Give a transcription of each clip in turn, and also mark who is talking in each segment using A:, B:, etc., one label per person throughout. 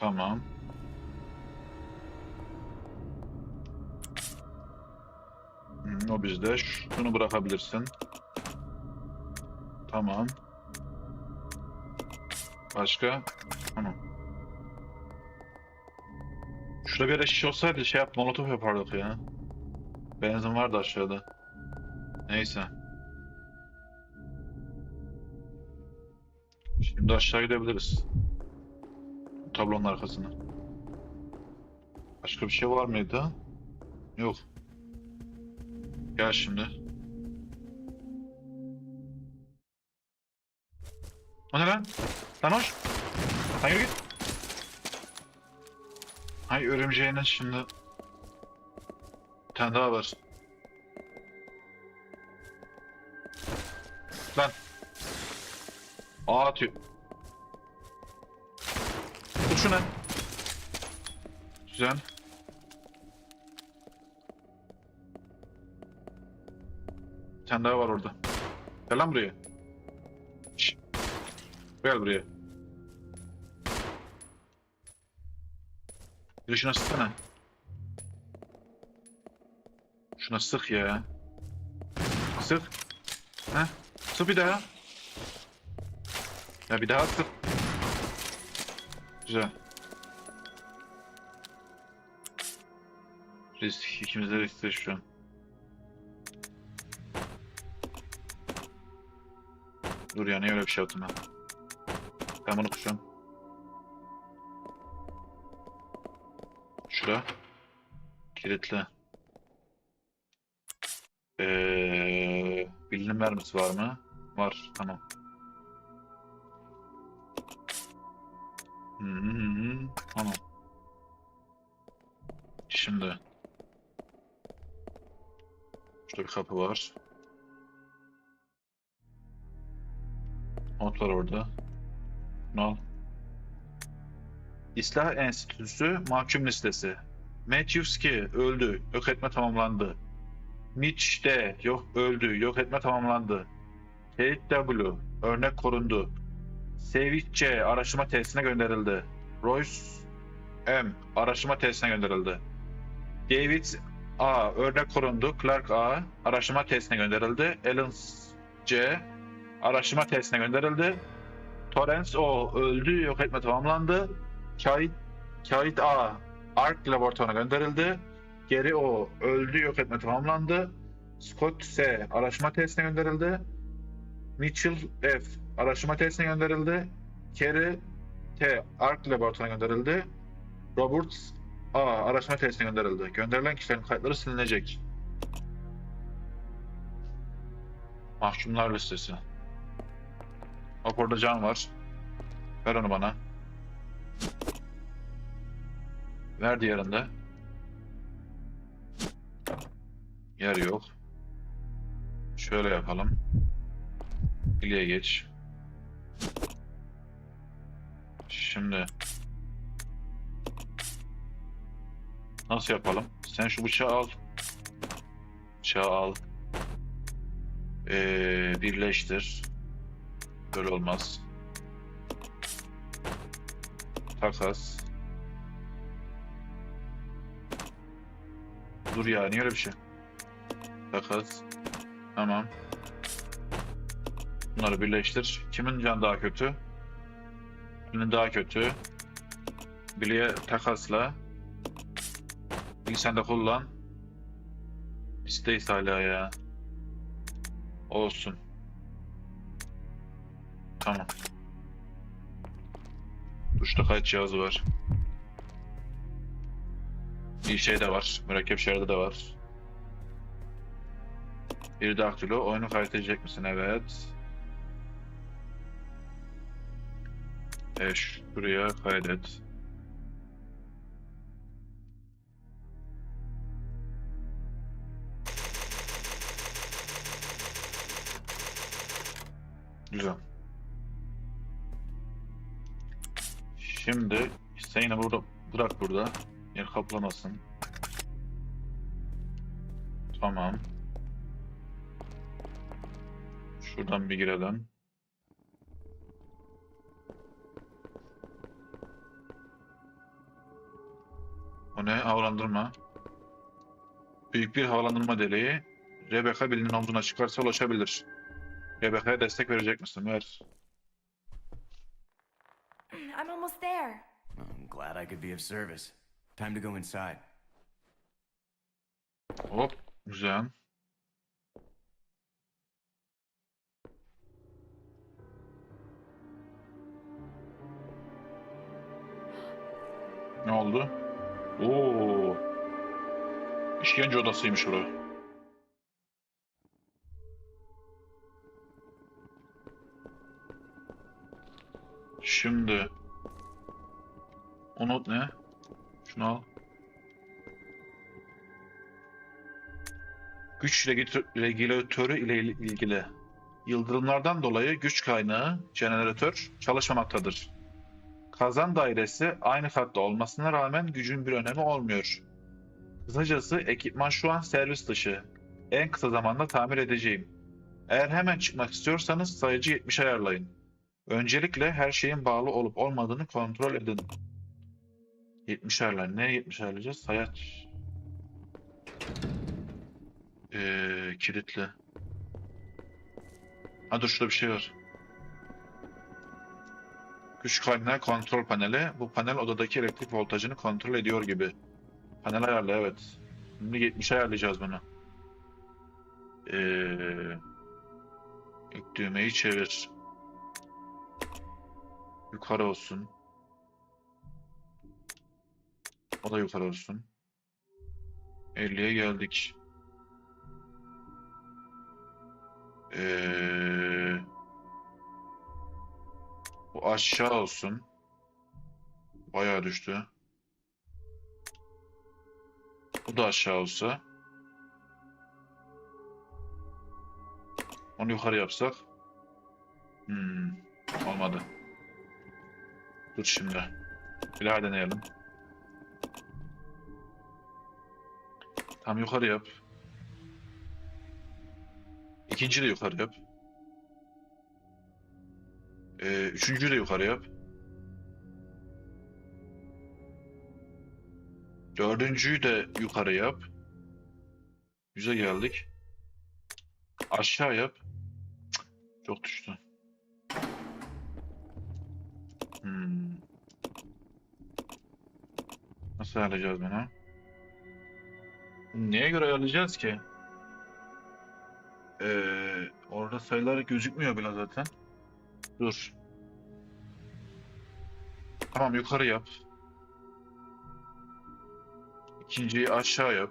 A: Tamam. Hmm, o bizde. Şunu bırakabilirsin. Tamam. Başka? Tamam. Şurada bir yere şiş olsaydı şey yap, molotof yapardık ya. Benzin vardı aşağıda. Neyse. Şimdi aşağı gidebiliriz. Tablonun arkasına. Başka bir şey var mıydı? Yok. Gel şimdi. O ne lan? Lan hoş. Lan git. Hay örümceğinin şimdi... Bir tane daha var. Lan. Aa atıyor. Tut şunu. Güzel. Bir tane daha var orada. Gel lan buraya. Şşt. Gel buraya. Bir şuna sıksana. Şuna sık ya. Sık. Heh. Sık bir daha. Ya bir daha sık. Güzel. Risk. ikimiz de riskte şu an. Dur ya niye öyle bir şey yaptım ben? Ben bunu kuşum. Şura. Kilitli. Ee, bildirim mermisi var mı? Var. Tamam. Hı. Tamam. Şimdi. Şurada bir kapı var. Not var orada. Bunu al. İslah Enstitüsü mahkum listesi. Matthewski öldü. Yok etme tamamlandı. Mitch de yok öldü. Yok etme tamamlandı. Kate W örnek korundu. C araştırma tesisine gönderildi. Royce M araştırma tesisine gönderildi. David A örnek korundu. Clark A araştırma tesisine gönderildi. Alan C araştırma tesisine gönderildi. Torrance O öldü. Yok etme tamamlandı. Kayıt, Kayıt A ARK laboratuvarına gönderildi. Geri O öldü. Yok etme tamamlandı. Scott S araştırma tesisine gönderildi. Mitchell F araştırma tesisine gönderildi. Kerry T ARK laboratuvarına gönderildi. Roberts A araştırma tesisine gönderildi. Gönderilen kişilerin kayıtları silinecek. Mahkumlar listesi. Bak can var. Ver onu bana. Ver diğerinde. Yer yok. Şöyle yapalım. Bilye geç. Şimdi nasıl yapalım? Sen şu bıçağı al. Bıçağı al. Ee, birleştir. Böyle olmaz. Takas. Dur ya niye öyle bir şey? Takas. Tamam. Bunları birleştir. Kimin can daha kötü? Kimin daha kötü? Bilye takasla. Bilgi sen de kullan. İsteyiz hala ya. Olsun. Tamam. Duşta kayıt cihazı var. Bir şey de var. Mürekkep şeridi de var. Bir daktilo. Oyunu kaydedecek misin? Evet. Evet, şuraya kaydet. Güzel. Şimdi sen yine burada bırak burada. Yer kaplamasın. Tamam. Şuradan bir girelim. O ne? Havalandırma. Büyük bir havalandırma deliği. Rebecca Bill'in omzuna çıkarsa ulaşabilir. Rebecca'ya destek verecek misin? Ver.
B: I'm almost there.
C: I'm glad I could be of service. Time to go inside.
A: Hop. Güzel. Ne oldu? Oo. İşkence odasıymış burası. Şimdi o not ne? Şunu al. Güç regülatö- regülatörü ile il- ilgili. Yıldırımlardan dolayı güç kaynağı, jeneratör çalışmamaktadır. Kazan dairesi aynı katta olmasına rağmen gücün bir önemi olmuyor. Kısacası ekipman şu an servis dışı. En kısa zamanda tamir edeceğim. Eğer hemen çıkmak istiyorsanız sayıcı 70 ayarlayın. Öncelikle her şeyin bağlı olup olmadığını kontrol edin. 70 ayarlar. Ne 70 ayarlayacağız? Sayaç. Ee, kilitli. Ha dur şurada bir şey var. Güç kaynağı kontrol paneli. Bu panel odadaki elektrik voltajını kontrol ediyor gibi. Panel ayarlı evet. Şimdi 70 ayarlayacağız bunu. Ee, ilk düğmeyi çevir. Yukarı olsun. O da yukarı olsun. 50'ye geldik. Ee, bu aşağı olsun. Bayağı düştü. Bu da aşağı olsa. Onu yukarı yapsak. Hmm, olmadı. Dur şimdi. Bir daha deneyelim. Tam yukarı yap. İkinci de yukarı yap. Ee, üçüncüyü de yukarı yap. Dördüncüyü de yukarı yap. Yüze geldik. Aşağı yap. Çok düştü. Hmm. Nasıl ayarlayacağız bunu? Neye göre ayarlayacağız ki? Ee, orada sayılar gözükmüyor bile zaten. Dur. Tamam yukarı yap. İkinciyi aşağı yap.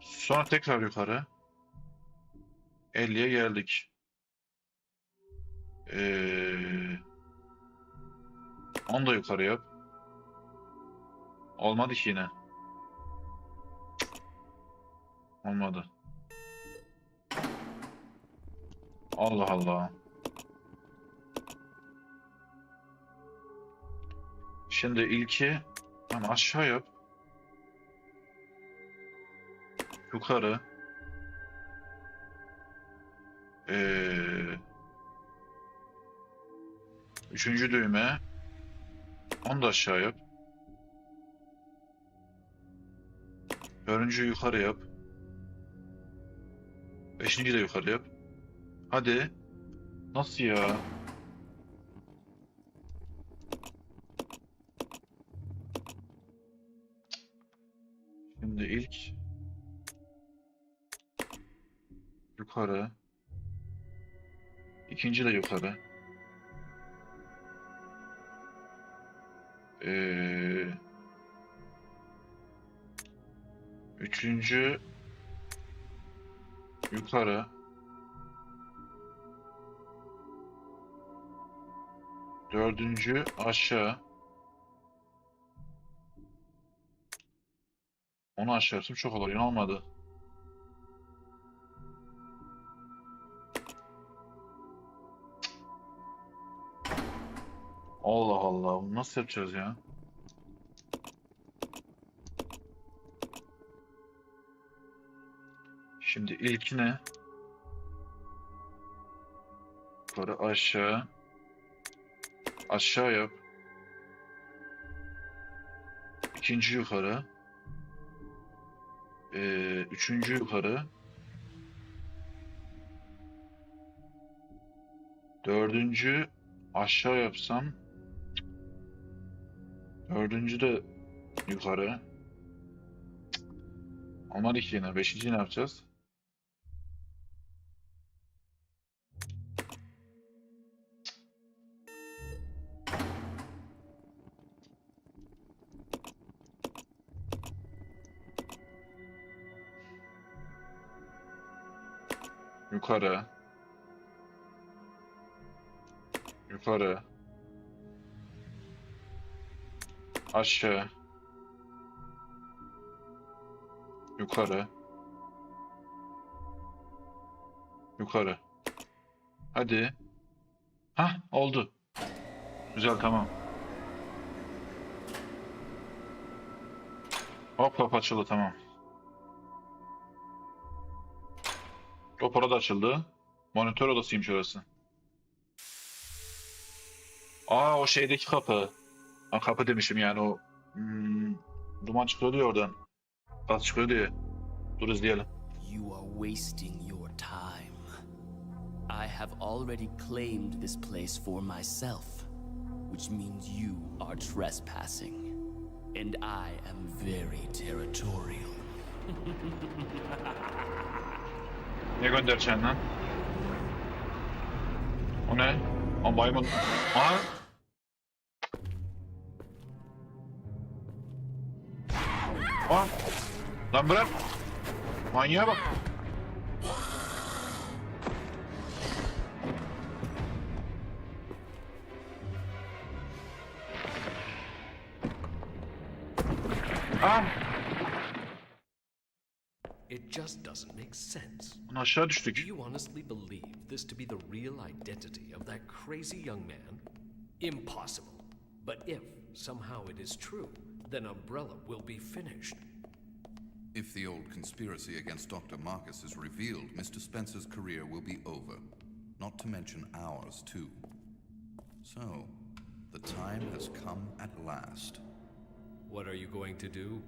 A: Sonra tekrar yukarı. 50'ye geldik. Ee, onu da yukarı yap. Olmadı ki yine. Olmadı. Allah Allah. Şimdi ilki ama aşağı yap. Yukarı. Ee, üçüncü düğme. Onu da aşağı yap. Dördüncü yukarı yap. Beşinci de yukarı yap. Hadi. Nasıl ya? Şimdi ilk yukarı. İkinci de yukarı. Ee, üçüncü yukarı. Dördüncü aşağı. Onu aşağı yapsam çok olur. Yine olmadı. Allah Allah. Bunu nasıl yapacağız ya? Şimdi ilkine yukarı aşağı aşağı yap. ikinci yukarı. Ee, üçüncü yukarı. Dördüncü aşağı yapsam. Dördüncü de yukarı. Olmadı ki yine. Beşinci ne yapacağız? Yukarı. Yukarı. Aşağı. Yukarı. Yukarı. Hadi. Hah oldu. Güzel tamam. Hop hop açıldı tamam. Hop orada açıldı. Monitör odasıymış orası. Aa o şeydeki kapı. Ha, kapı demişim yani o hmm, duman çıkıyordu ya oradan. Gaz çıkıyordu ya. Dur izleyelim.
D: You are wasting your time. I have already claimed this place for myself, which means you are trespassing. And I am very territorial.
A: Ne göndereceksin lan? O ne? O maymun. Aha. Aa. Lan bırak. Manyağa bak. Aa.
E: Doesn't make sense.
A: Lan aşağı
E: Do you honestly believe this to be the real identity of that crazy young man? Impossible. But if somehow it is true, then Umbrella will be finished.
F: If the old conspiracy against Dr. Marcus is revealed, Mr. Spencer's career will be over. Not to mention ours, too. So, the time has come at last.
E: What are you going to do?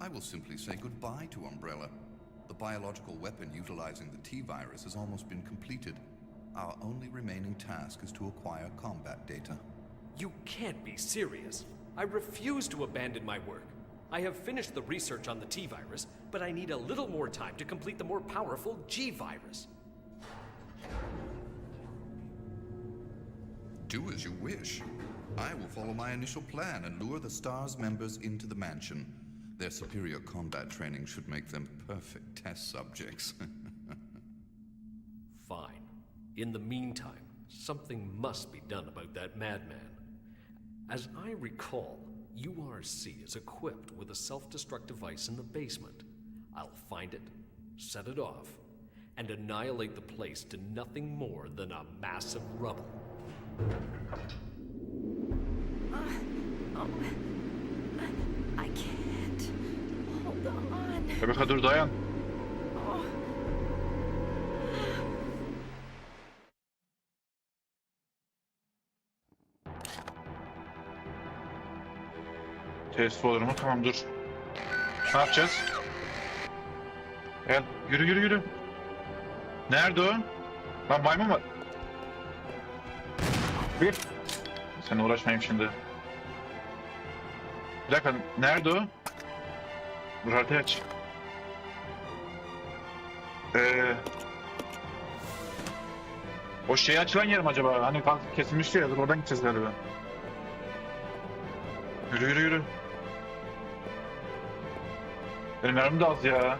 F: I will simply say goodbye to Umbrella. The biological weapon utilizing the T-virus has almost been completed. Our only remaining task is to acquire combat data.
E: You can't be serious. I refuse to abandon my work. I have finished the research on the T virus, but I need a little more time to complete the more powerful G virus.
F: Do as you wish. I will follow my initial plan and lure the STARS members into the mansion. Their superior combat training should make them perfect test subjects.
E: Fine. In the meantime, something must be done about that madman. As I recall, URC is equipped with a self destruct device in the basement. I'll find it, set it off, and annihilate the place to nothing more than a mass of rubble.
B: I can't. Hold.
A: Rebecca dur dayan. Test olur mu? Tamam dur. Ne yapacağız? Gel. Yürü yürü yürü. Nerede o? Lan maymun var. Bir. Sen uğraşmayayım şimdi. Bir dakika. Nerede o? Dur haritayı aç. Ee, o şey açılan yer mi acaba? Hani kesilmişti ya. Dur oradan gideceğiz galiba. Yürü yürü yürü. Benim mermim de az ya.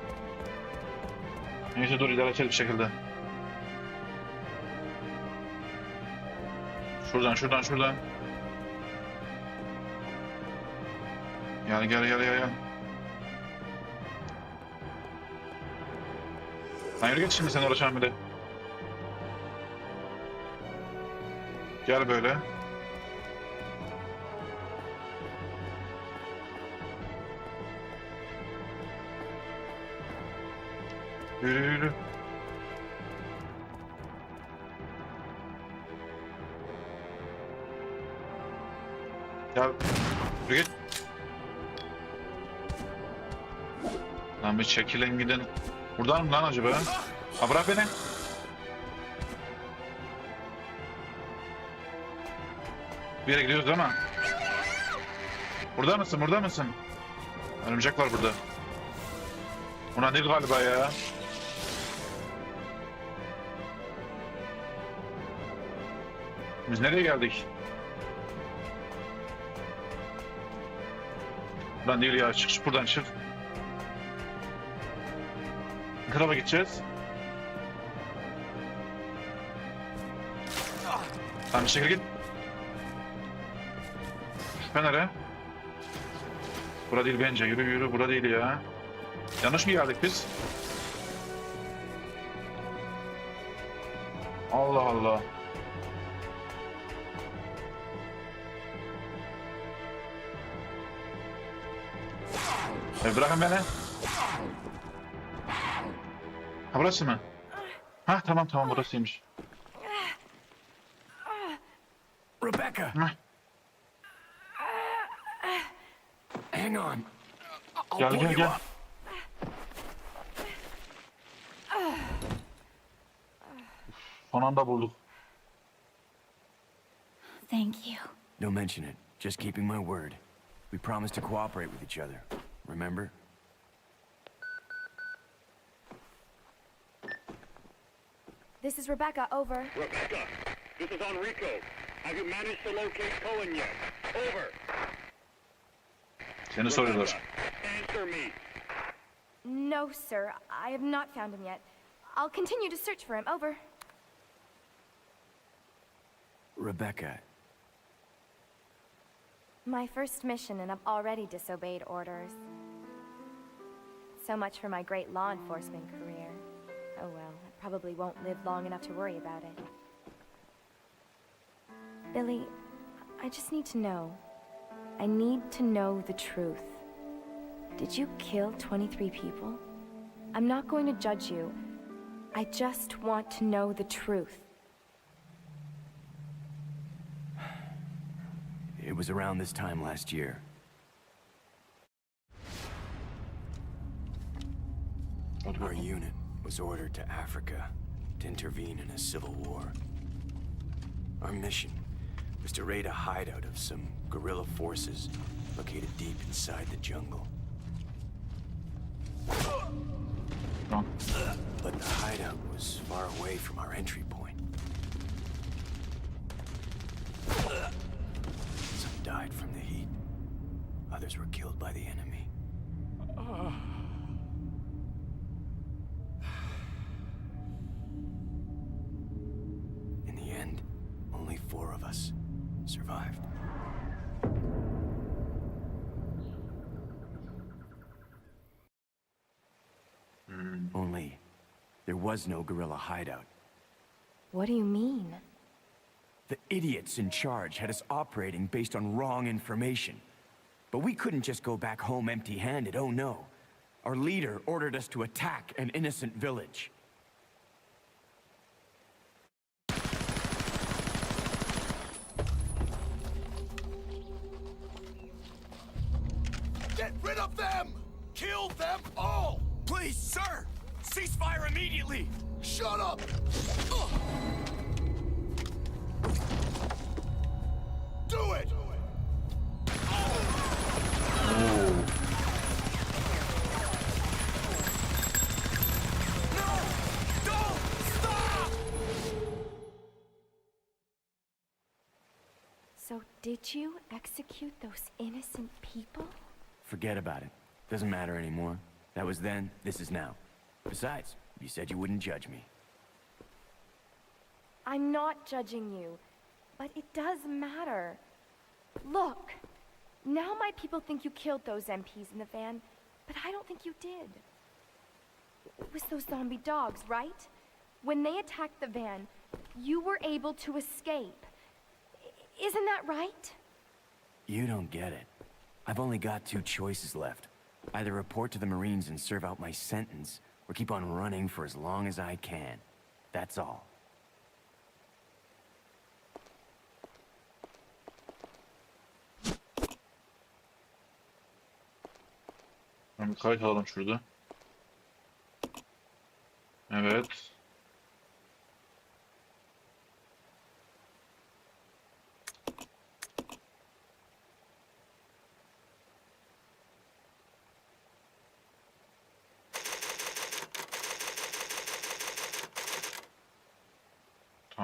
A: Neyse dur idare ederiz bir şekilde. Şuradan şuradan şuradan. Gel gel gel gel gel. Yürü git şimdi sen uğraşan bir de. Gel böyle. Yürü yürü. Gel. Yürü git. Bir çekilin gidin. Buradan mı lan acaba? Ha bırak beni. Bir yere gidiyoruz değil mi? Burada mısın? Burada mısın? Örümcek var burada. Buna değil galiba ya. Biz nereye geldik? Buradan değil ya. Çık buradan çık. Ne tarafa gideceğiz? Tamam bir şekilde git. Şüphe nere? Bura değil bence. Yürü yürü. Bura değil ya. Yanlış mı geldik biz? Allah Allah. E bırakın beni. Ha burası mı? Ha tamam tamam burasıymış.
C: Rebecca!
A: Heh.
C: Hang on. I'll
A: Gel
C: pull
A: gel
C: you
A: gel.
C: up.
A: Son anda bulduk.
B: Thank you.
C: Don't mention it. Just keeping my word. We promised to cooperate with each other. Remember?
B: This is Rebecca. Over.
G: Rebecca, this is Enrico. Have you managed to locate Cohen yet? Over.
A: Seni soruyorlar.
G: Rebecca, answer me.
B: No, sir. I have not found him yet. I'll continue to search for him. Over.
C: Rebecca,
B: My first mission, and I've already disobeyed orders. So much for my great law enforcement career. Oh well, I probably won't live long enough to worry about it. Billy, I just need to know. I need to know the truth. Did you kill 23 people? I'm not going to judge you. I just want to know the truth.
C: it was around this time last year. Our unit was ordered to Africa to intervene in a civil war. Our mission was to raid a hideout of some guerrilla forces located deep inside the jungle. But the hideout was far away from our entry point. Survived. Mm. Only, there was no guerrilla hideout.
B: What do you mean?
C: The idiots in charge had us operating based on wrong information. But we couldn't just go back home empty handed, oh no. Our leader ordered us to attack an innocent village.
H: Kill them all!
C: Please, sir! Ceasefire immediately!
H: Shut up! Ugh. Do it! No! Don't! Stop!
B: So, did you execute those innocent people?
C: Forget about it. Doesn't matter anymore. That was then, this is now. Besides, you said you wouldn't judge me.
B: I'm not judging you, but it does matter. Look, now my people think you killed those MPs in the van, but I don't think you did. It was those zombie dogs, right? When they attacked the van, you were able to escape. Isn't that right?
C: You don't get it. I've only got two choices left. Either report to the Marines and serve out my sentence, or keep on running for as long as I can. That's all.
A: Kayıt alalım şurada. Evet.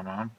A: Tamam.